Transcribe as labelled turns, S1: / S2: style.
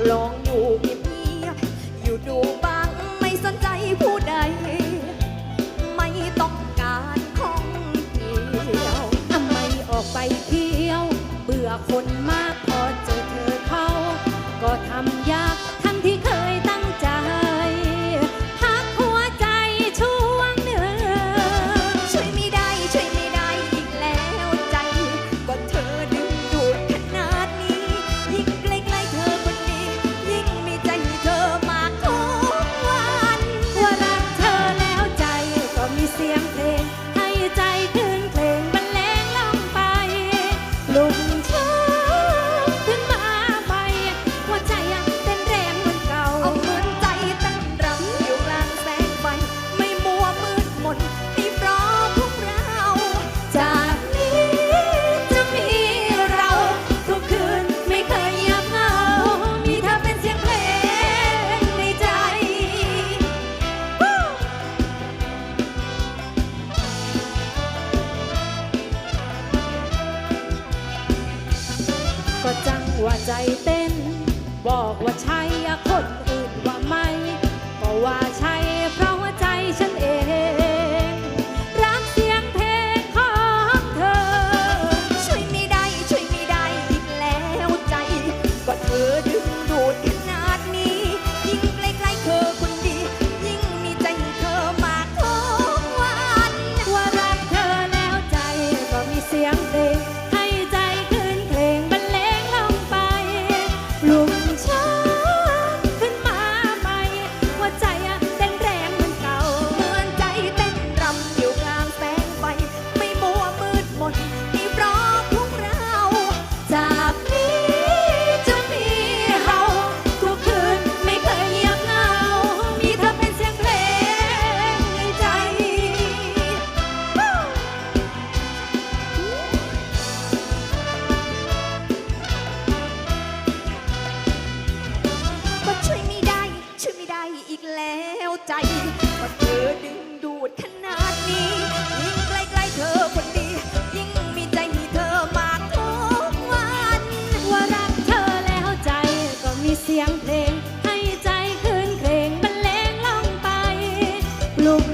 S1: ามากลองอยู่เงี ว่าใจเต้น บอกว่าใช่คนอื่นว่า
S2: ไม่ ก็ว่าใช่เพราะว่าใจฉันเอง รักเสียงเพลงของเธอ
S1: ช่วยไม่ได้ช่วยไม่ได้อีกแล้วใจ ก็เธอดึง
S3: แล้วใจว่าเธอ
S1: ดึงดูดขนาดนี้ ยิ่งใกล้ๆเธอคนดี ยิ่งมีใจให้เธอมากทุกวัน
S2: ว่ารักเธอแล้วใจก็มีเสียงเพลง ให้ใจคืนเพลงบรรเลงลงไปลูก